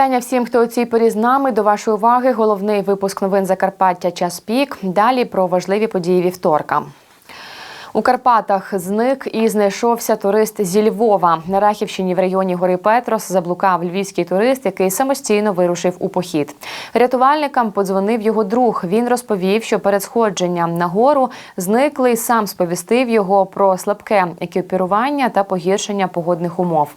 Вітання всім, хто у цій порі з нами. До вашої уваги головний випуск новин Закарпаття Час пік. Далі про важливі події вівторка. У Карпатах зник і знайшовся турист зі Львова. На Рахівщині в районі гори Петрос заблукав львівський турист, який самостійно вирушив у похід. Рятувальникам подзвонив його друг. Він розповів, що перед сходженням на гору зниклий сам сповістив його про слабке екіпірування та погіршення погодних умов.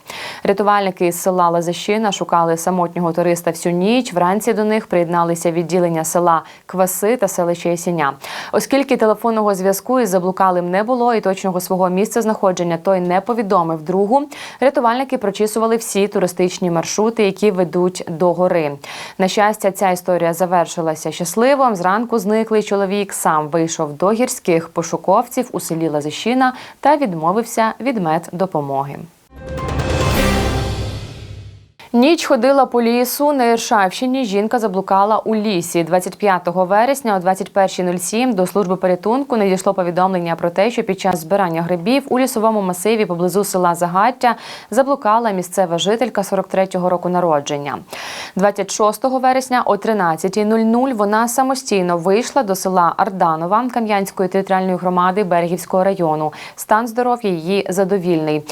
Рятувальники із села Лазащина шукали самотнього туриста всю ніч. Вранці до них приєдналися відділення села Кваси та селища Ясіня. Оскільки телефонного зв'язку із заблукалим не було і точного свого місця знаходження той не повідомив другу. Рятувальники прочісували всі туристичні маршрути, які ведуть до гори. На щастя, ця історія завершилася щасливо. Зранку зниклий чоловік сам вийшов до гірських пошуковців у селі Лазищина та відмовився від меддопомоги. Ніч ходила по лісу на Іршавщині. Жінка заблукала у лісі. 25 вересня о 21.07 до служби порятунку надійшло повідомлення про те, що під час збирання грибів у лісовому масиві поблизу села Загаття заблукала місцева жителька 43-го року народження. 26 вересня о 13.00 вона самостійно вийшла до села Арданова Кам'янської територіальної громади Берегівського району. Стан здоров'я її задовільний.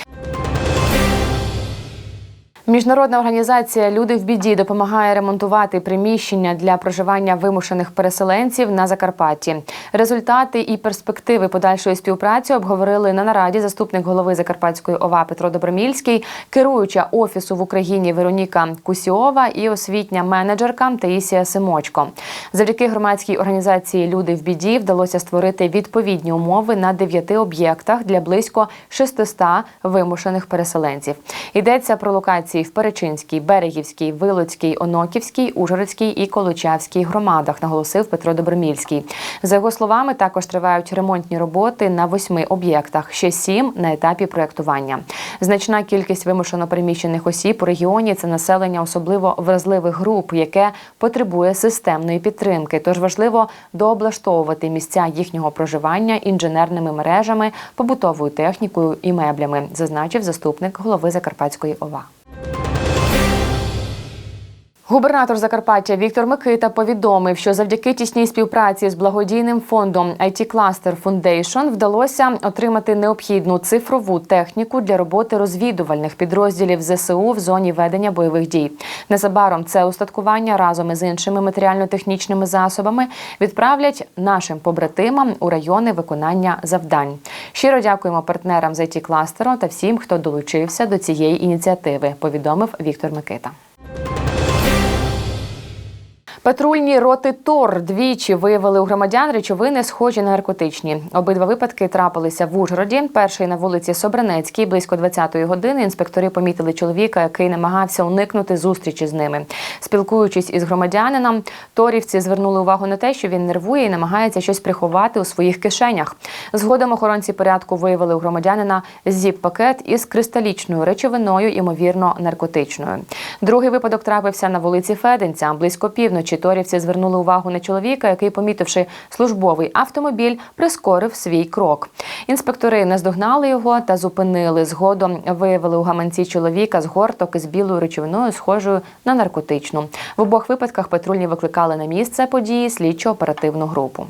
Міжнародна організація Люди в біді допомагає ремонтувати приміщення для проживання вимушених переселенців на Закарпатті. Результати і перспективи подальшої співпраці обговорили на нараді заступник голови Закарпатської ОВА Петро Добромільський, керуюча офісу в Україні Вероніка Кусіова і освітня менеджерка Таїсія Симочко. Завдяки громадській організації Люди в біді вдалося створити відповідні умови на дев'яти об'єктах для близько 600 вимушених переселенців. Йдеться про локації в Перечинській, Берегівській, Вилоцькій, Оноківській, Ужгородській і Колочавській громадах, наголосив Петро Добромільський. За його словами, також тривають ремонтні роботи на восьми об'єктах, ще сім на етапі проєктування. Значна кількість вимушено переміщених осіб у регіоні це населення особливо вразливих груп, яке потребує системної підтримки. Тож важливо дооблаштовувати місця їхнього проживання інженерними мережами, побутовою технікою і меблями, зазначив заступник голови Закарпатської ОВА. you Губернатор Закарпаття Віктор Микита повідомив, що завдяки тісній співпраці з благодійним фондом IT Cluster Foundation вдалося отримати необхідну цифрову техніку для роботи розвідувальних підрозділів ЗСУ в зоні ведення бойових дій. Незабаром це устаткування разом із іншими матеріально-технічними засобами відправлять нашим побратимам у райони виконання завдань. Щиро дякуємо партнерам з IT Cluster та всім, хто долучився до цієї ініціативи. Повідомив Віктор Микита. Патрульні роти ТОР двічі виявили у громадян речовини, схожі на наркотичні. Обидва випадки трапилися в Ужгороді. Перший на вулиці Собранецькій близько 20-ї години. Інспектори помітили чоловіка, який намагався уникнути зустрічі з ними. Спілкуючись із громадянином, торівці звернули увагу на те, що він нервує і намагається щось приховати у своїх кишенях. Згодом охоронці порядку виявили у громадянина зіп-пакет із кристалічною речовиною, ймовірно, наркотичною. Другий випадок трапився на вулиці Феденця близько півночі. Торівці звернули увагу на чоловіка, який, помітивши службовий автомобіль, прискорив свій крок. Інспектори наздогнали його та зупинили. Згодом виявили у гаманці чоловіка з горток із білою речовиною, схожою на наркотичну. В обох випадках патрульні викликали на місце події слідчо-оперативну групу.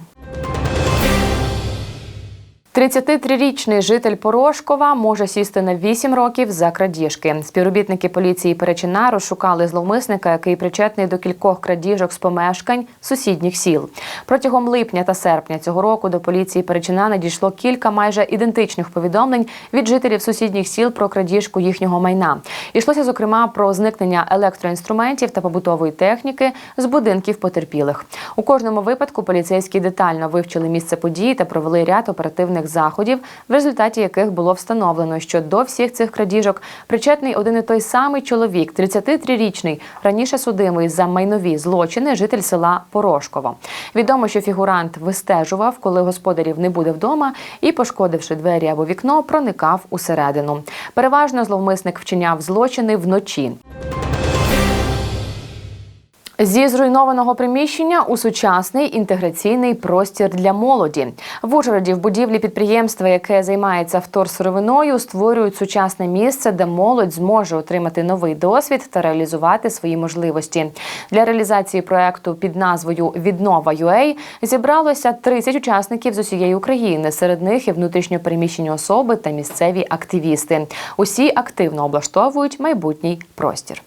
33-річний житель Порошкова може сісти на 8 років за крадіжки. Співробітники поліції Перечина розшукали зловмисника, який причетний до кількох крадіжок з помешкань сусідніх сіл. Протягом липня та серпня цього року до поліції Перечина надійшло кілька майже ідентичних повідомлень від жителів сусідніх сіл про крадіжку їхнього майна. Йшлося зокрема про зникнення електроінструментів та побутової техніки з будинків потерпілих. У кожному випадку поліцейські детально вивчили місце події та провели ряд оперативних заходів, в результаті яких було встановлено, що до всіх цих крадіжок причетний один і той самий чоловік, 33-річний, раніше судимий за майнові злочини, житель села Порошково. Відомо, що фігурант вистежував, коли господарів не буде вдома, і, пошкодивши двері або вікно, проникав усередину. Переважно зловмисник вчиняв злочини вночі. Зі зруйнованого приміщення у сучасний інтеграційний простір для молоді. В Ужгороді в будівлі підприємства, яке займається вторсировиною, створюють сучасне місце, де молодь зможе отримати новий досвід та реалізувати свої можливості. Для реалізації проекту під назвою Віднова UA зібралося 30 учасників з усієї України. Серед них і внутрішньопереміщені особи та місцеві активісти. Усі активно облаштовують майбутній простір.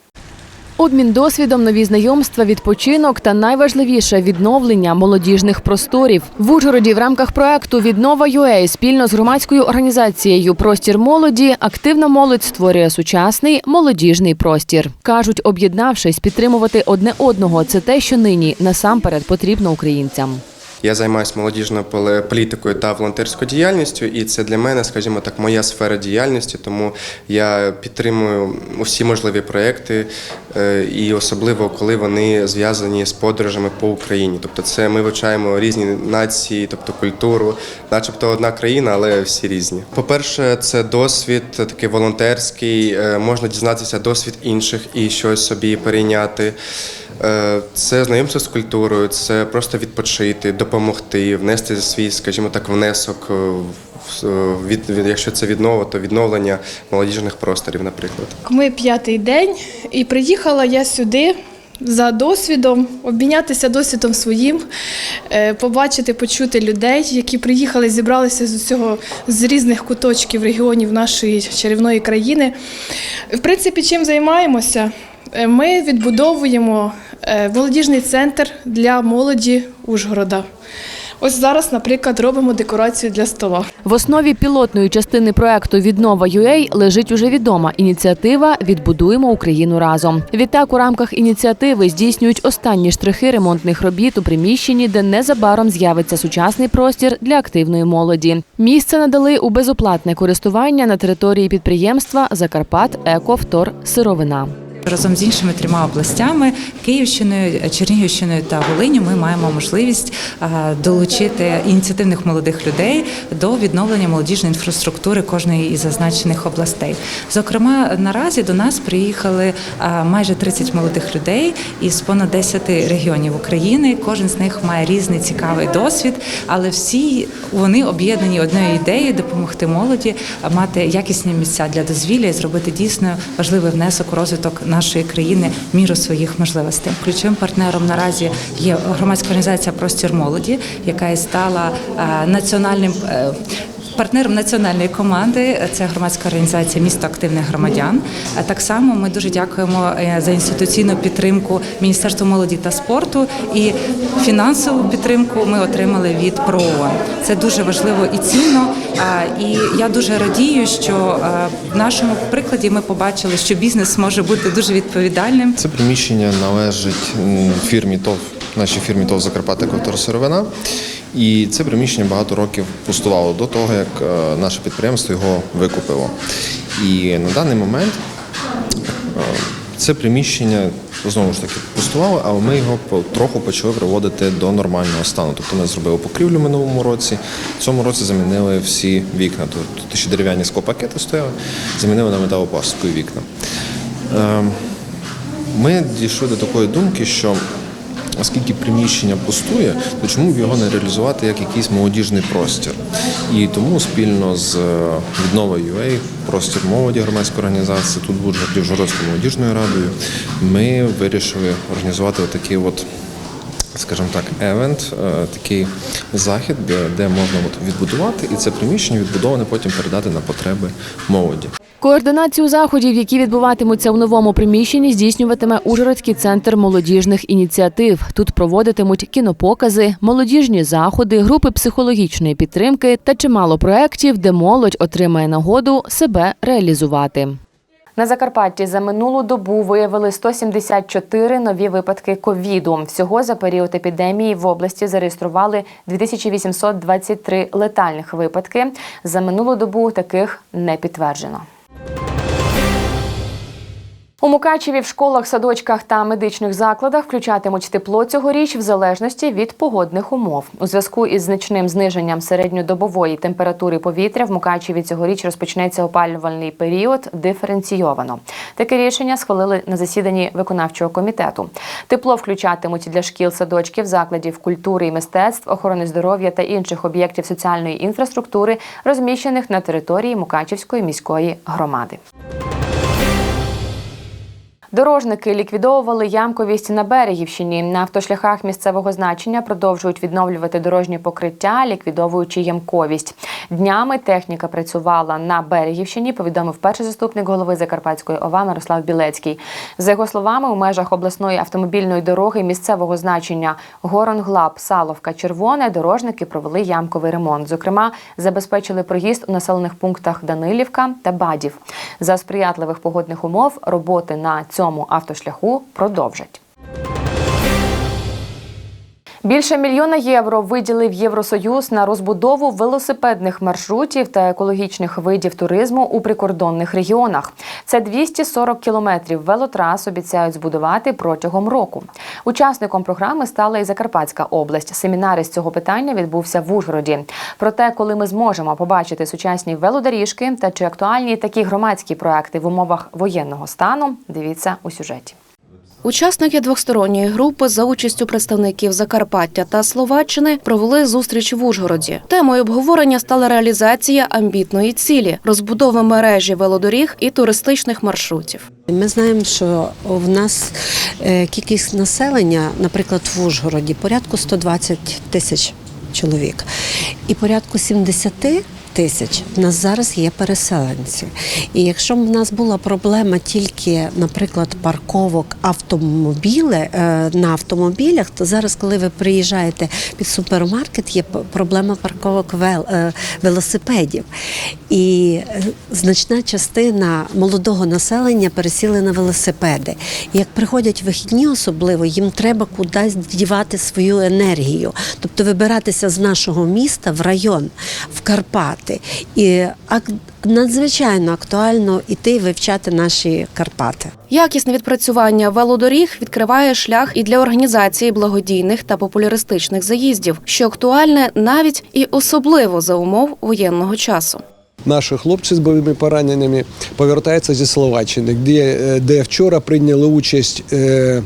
Обмін досвідом, нові знайомства, відпочинок та найважливіше відновлення молодіжних просторів в Ужгороді в рамках проекту Віднова ЮЕ спільно з громадською організацією Простір молоді активна молодь створює сучасний молодіжний простір. кажуть, об'єднавшись, підтримувати одне одного це те, що нині насамперед потрібно українцям. Я займаюся молодіжною політикою та волонтерською діяльністю, і це для мене, скажімо так, моя сфера діяльності. Тому я підтримую усі можливі проекти, е, і особливо коли вони зв'язані з подорожами по Україні. Тобто, це ми вивчаємо різні нації, тобто культуру, начебто одна країна, але всі різні. По-перше, це досвід такий волонтерський, е, можна дізнатися досвід інших і щось собі перейняти. Е, Це знайомство з культурою, це просто відпочити, допомогти, внести свій, скажімо так, внесок, е, е, від, від, якщо це віднова, то відновлення молодіжних просторів, наприклад. Ми п'ятий день, і приїхала я сюди за досвідом, обмінятися досвідом своїм, побачити, почути людей, які приїхали, зібралися з усього з різних куточків регіонів нашої чарівної країни. В принципі, чим займаємося? Е, Ми відбудовуємо е, молодіжний центр для молоді Ужгорода. Ось зараз, наприклад, робимо декорацію для стола. В основі пілотної частини проекту Віднова UA лежить уже відома ініціатива Відбудуємо Україну разом. Відтак у рамках ініціативи здійснюють останні штрихи ремонтних робіт у приміщенні, де незабаром з'явиться сучасний простір для активної молоді. Місце надали у безоплатне користування на території підприємства Закарпат Ековтор Сировина. Разом з іншими трьома областями Київщиною, Чернігівщиною та Волиню ми маємо можливість долучити ініціативних молодих людей до відновлення молодіжної інфраструктури кожної із зазначених областей. Зокрема, наразі до нас приїхали майже 30 молодих людей із понад 10 регіонів України. Кожен з них має різний цікавий досвід, але всі вони об'єднані однією ідеєю допомогти молоді мати якісні місця для дозвілля і зробити дійсно важливий внесок у розвиток нашої країни в міру своїх можливостей. Ключовим партнером наразі є громадська організація Простір молоді, яка і стала е, національним. Партнером національної команди це громадська організація Місто активних громадян. Так само ми дуже дякуємо е, за інституційну підтримку Міністерства молоді та спорту і фінансову підтримку ми отримали від ПРООН. Це дуже важливо і цінно. І я дуже радію, що е, в нашому прикладі ми побачили, що бізнес може бути дуже відповідальним. Це приміщення належить фірмі ТОВ, нашій фірмі ТОВ Закарпаття Ковторосировина. І це приміщення багато років пустувало до того, як е, наше підприємство його викупило. І на даний момент е, це приміщення знову ж таки пустувало, але ми його по- трохи почали приводити до нормального стану. Тобто ми зробили покрівлю минулому році. В цьому році замінили всі вікна. Тобто ще дерев'яні склопакети стояли, замінили на металопластикові вікна. Ем, ми дійшли до такої думки, що оскільки приміщення пустує, то чому б його не реалізувати як якийсь молодіжний простір? І тому спільно з е, віднова UA, простір молоді громадської організації, тут буде Ужгородською молодіжною радою, ми вирішили організувати отакий от. Скажімо так, евент, е, такий захід, де, можна відбудувати, і це приміщення відбудоване потім передати на потреби молоді. Координацію заходів, які відбуватимуться у новому приміщенні, здійснюватиме Ужгородський центр молодіжних ініціатив. Тут проводитимуть кінопокази, молодіжні заходи, групи психологічної підтримки та чимало проєктів, де молодь отримає нагоду себе реалізувати. На Закарпатті за минулу добу виявили 174 нові випадки ковіду. Всього за період епідемії в області зареєстрували 2823 летальних випадки. За минулу добу таких не підтверджено. you У Мукачеві в школах, садочках та медичних закладах включатимуть тепло цьогоріч в залежності від погодних умов. У зв'язку із значним зниженням середньодобової температури повітря в Мукачеві цьогоріч розпочнеться опалювальний період диференційовано. Таке рішення схвалили на засіданні виконавчого комітету. Тепло включатимуть для шкіл, садочків, закладів культури і мистецтв, охорони здоров'я та інших об'єктів соціальної інфраструктури, розміщених на території Мукачівської міської громади. Дорожники ліквідовували ямковість на Берегівщині. На автошляхах місцевого значення продовжують відновлювати дорожнє покриття, ліквідовуючи ямковість. Днями техніка працювала на Берегівщині. Повідомив перший заступник голови Закарпатської ОВА Мирослав Білецький. За його словами, у межах обласної автомобільної дороги місцевого значення Горонглаб, Саловка, Червоне дорожники провели ямковий ремонт. Зокрема, забезпечили проїзд у населених пунктах Данилівка та Бадів. За сприятливих погодних умов роботи на цьому автошляху продовжать. Більше мільйона євро виділив Євросоюз на розбудову велосипедних маршрутів та екологічних видів туризму у прикордонних регіонах. Це 240 кілометрів велотрас обіцяють збудувати протягом року. Учасником програми стала і Закарпатська область. Семінар із цього питання відбувся в Ужгороді. Про те, коли ми зможемо побачити сучасні велодоріжки та чи актуальні такі громадські проекти в умовах воєнного стану, дивіться у сюжеті. Учасники двосторонньої групи за участю представників Закарпаття та Словаччини провели зустріч в Ужгороді. Темою обговорення стала реалізація амбітної цілі розбудови мережі велодоріг і туристичних маршрутів. Ми знаємо, що в нас е, кількість населення, наприклад, в Ужгороді, порядку 120 тисяч чоловік, і порядку 70 тисяч в нас зараз є переселенці. І якщо в нас була проблема тільки, наприклад, парковок автомобіле е, на автомобілях, то зараз, коли ви приїжджаєте під супермаркет, є проблема парковок е, велосипедів. І е, значна частина молодого населення пересіли на велосипеди. І як приходять вихідні, особливо їм треба кудись дівати свою енергію, тобто вибиратися з нашого міста в район, в Карпати. І ак- надзвичайно актуально іти вивчати наші Карпати. Якісне відпрацювання велодоріг відкриває шлях і для організації благодійних та популяристичних заїздів, що актуальне навіть і особливо за умов воєнного часу. Наші хлопці з бойовими пораненнями повертаються зі Словаччини, де, е, де вчора прийняли участь е,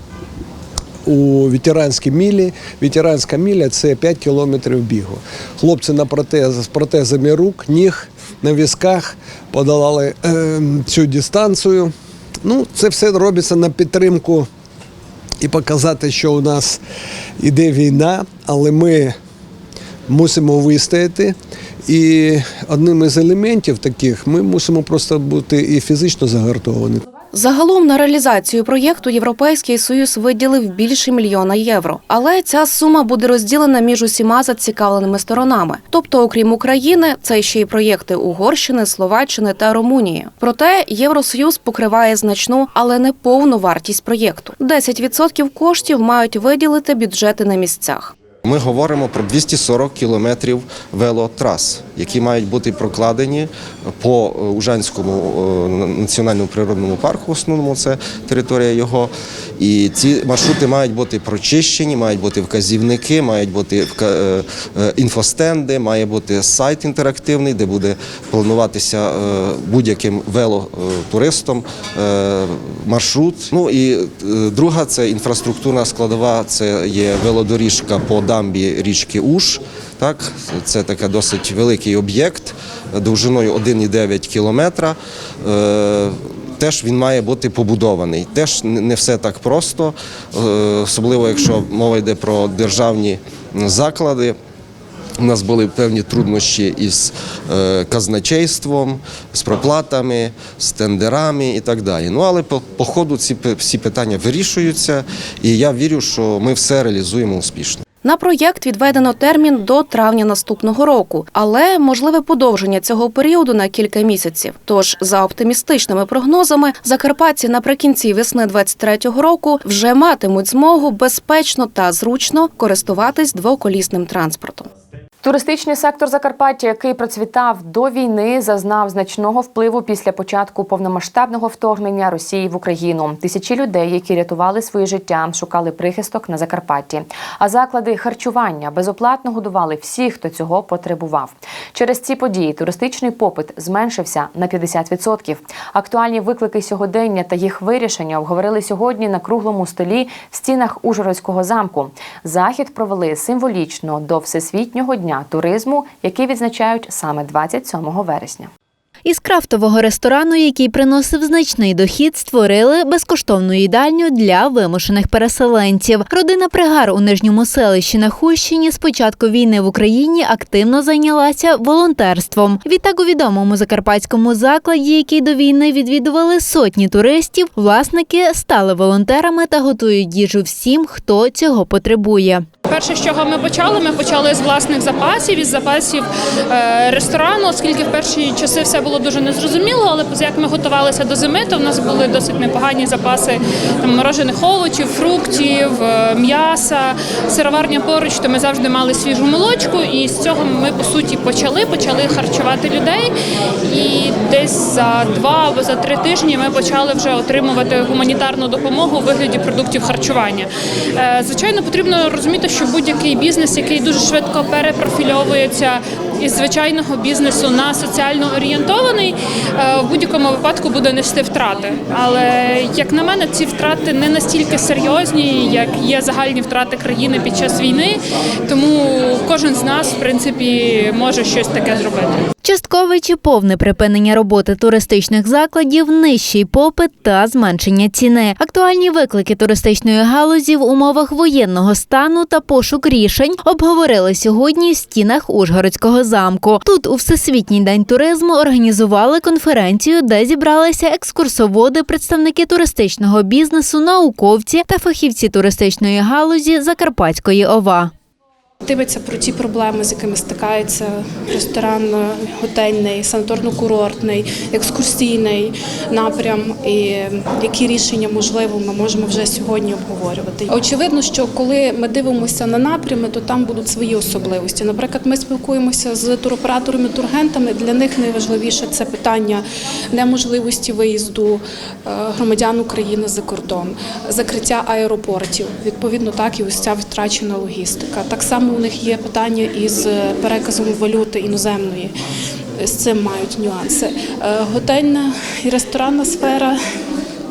у ветеранській мілі. Ветеранська міля це 5 кілометрів бігу. Хлопці на протез, з протезами рук, ніг, на візках подолали е, цю дистанцію. Ну, це все робиться на підтримку і показати, що у нас іде війна, але ми мусимо вистояти. І одним із елементів таких ми мусимо просто бути і фізично загартовані. Загалом на реалізацію проєкту Європейський Союз виділив більше мільйона євро. Але ця сума буде розділена між усіма зацікавленими сторонами. Тобто, окрім України, це ще й проєкти Угорщини, Словаччини та Румунії. Проте Євросоюз покриває значну, але не повну вартість проєкту. 10% коштів мають виділити бюджети на місцях. Ми говоримо про 240 кілометрів велотрас, які мають бути прокладені по е, Ужанському е, національному природному парку. В основному це територія його. І ці маршрути мають бути прочищені, мають бути вказівники, мають бути е, інфостенди, має бути сайт інтерактивний, де буде плануватися будь-яким велотуристом маршрут. Ну і друга це інфраструктурна складова, це є велодоріжка по дамбі річки Уж. Так, це такий досить великий об'єкт довжиною 1,9 кілометра. Е, Теж він має бути побудований. Теж не все так просто, е, особливо якщо мова йде про державні заклади. У нас були певні труднощі із е, казначейством, з проплатами, з тендерами і так далі. Ну але по, по ходу ці всі питання вирішуються, і я вірю, що ми все реалізуємо успішно. На проєкт відведено термін до травня наступного року, але можливе подовження цього періоду на кілька місяців. Тож, за оптимістичними прогнозами, закарпатці наприкінці весни 23-го року вже матимуть змогу безпечно та зручно користуватись двоколісним транспортом. Туристичний сектор Закарпаття, який процвітав до війни, зазнав значного впливу після початку повномасштабного вторгнення Росії в Україну. Тисячі людей, які рятували своє життя, шукали прихисток на Закарпатті. А заклади харчування безоплатно годували всіх, хто цього потребував. Через ці події туристичний попит зменшився на 50%. Актуальні виклики сьогодення та їх вирішення обговорили сьогодні на круглому столі в стінах Ужгородського замку. Захід провели символічно до Всесвітнього дня туризму, який відзначають саме 27 вересня. Із крафтового ресторану, який приносив значний дохід, створили безкоштовну їдальню для вимушених переселенців. Родина Пригар у нижньому селищі на Хущині з початку війни в Україні активно зайнялася волонтерством. Відтак у відомому закарпатському закладі, який до війни відвідували сотні туристів, власники стали волонтерами та готують їжу всім, хто цього потребує. Перше, з чого ми почали, ми почали з власних запасів, із запасів е, ресторану, оскільки в перші часи все було дуже незрозуміло, але як ми готувалися до зими, то в нас були досить непогані запаси там, морожених овочів, фруктів, е, м'яса, сироварня поруч, то ми завжди мали свіжу молочку, і з цього ми по суті почали, почали харчувати людей. І десь за два або за три тижні ми почали вже отримувати гуманітарну допомогу у вигляді продуктів харчування. Е, Звичайно, потрібно розуміти, що будь-який бізнес, який дуже швидко перепрофільовується із звичайного бізнесу на соціально орієнтований, е, в будь-якому випадку буде нести втрати. Але як на мене, ці втрати не настільки серйозні, як є загальні втрати країни під час війни. Тому кожен з нас, в принципі, може щось таке зробити. Часткове чи повне припинення роботи туристичних закладів, нижчий попит та зменшення ціни. Актуальні виклики туристичної галузі в умовах воєнного стану та пошук рішень обговорили сьогодні в стінах Ужгородського замку. Тут у Всесвітній день туризму організували конференцію, де зібралися екскурсоводи, представники туристичного бізнесу, науковці та фахівці туристичної галузі Закарпатської ОВА. Дивиться про ті проблеми, з якими стикається ресторан, готельний, санаторно-курортний, екскурсійний напрям, і які рішення можливо ми можемо вже сьогодні обговорювати. Очевидно, що коли ми дивимося на напрями, то там будуть свої особливості. Наприклад, ми спілкуємося з туроператорами, тургентами. Для них найважливіше це питання неможливості виїзду е, громадян України за кордон, закриття аеропортів. Відповідно, так і ось ця втрачена логістика. Так само у них є питання із переказом валюти іноземної. З цим мають нюанси. Е, Готельна і ресторанна сфера.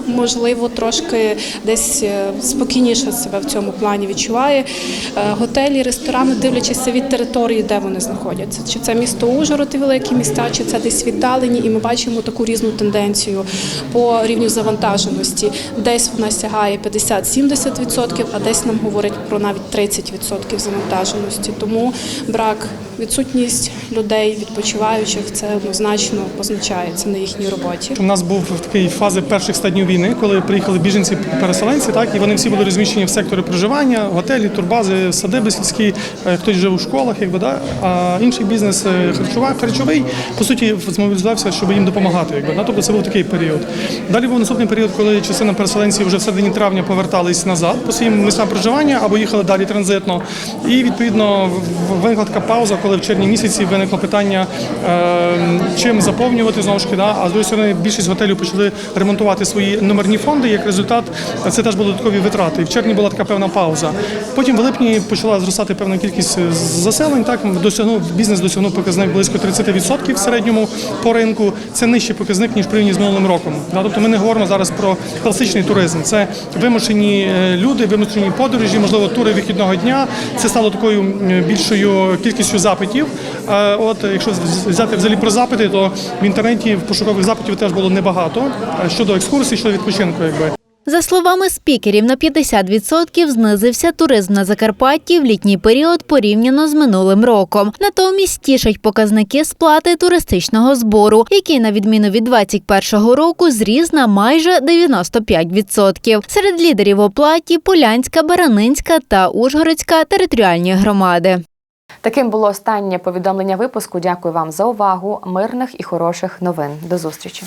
Можливо, трошки десь е, спокійніше себе в цьому плані відчуває. Е, Готелі, ресторани, дивлячись від території, де вони знаходяться. Чи це місто Ужгород і великі міста, чи це десь віддалені, і ми бачимо таку різну тенденцію по рівню завантаженості. Десь вона сягає 50-70%, а десь нам говорять про навіть 30% завантаженості. Тому брак, відсутність людей, відпочиваючих, це однозначно позначається на їхній роботі. У нас був такий фази перших стаднів війни, коли приїхали біженці-переселенці, так і вони всі були розміщені в секторі проживання, готелі, турбази, садиби сільські, е, хтось жив у школах, якби да. А інший бізнес е, харчова, харчовий по суті змобілізувався, щоб їм допомагати. Якби да. Тобто це був такий період. Далі був наступний період, коли частина переселенців вже в середині травня повертались назад по своїм місцям проживання або їхали далі транзитно. І відповідно виникла така пауза, коли в червні місяці виникло питання, е, чим заповнювати знову ж таки, да. а з другої сторони більшість готелів почали ремонтувати свої номерні фонди. Як результат, це теж були додаткові витрати. І в червні була така певна пауза. Потім в липні почала зростати певна кількість е, заселень. Так досягнув бізнес досягнув показник близько 30% в середньому по ринку. Це нижчий показник ніж порівняно з минулим роком. Тобто ми не говоримо зараз про класичний туризм. Це вимушені е, люди, вимушені подорожі, можливо, тури вихідного дня. Це стало такою більшою кількістю запитів. Е, От якщо взяти взагалі про запити, то в інтернеті в пошукових запитів теж було небагато щодо екскурсій, щодо відпочинку, якби. За словами спікерів, на 50% знизився туризм на Закарпатті в літній період порівняно з минулим роком. Натомість тішать показники сплати туристичного збору, який, на відміну від 2021 року, зріс на майже 95%. Серед лідерів оплаті Полянська, Баранинська та Ужгородська територіальні громади. Таким було останнє повідомлення випуску. Дякую вам за увагу. Мирних і хороших новин. До зустрічі.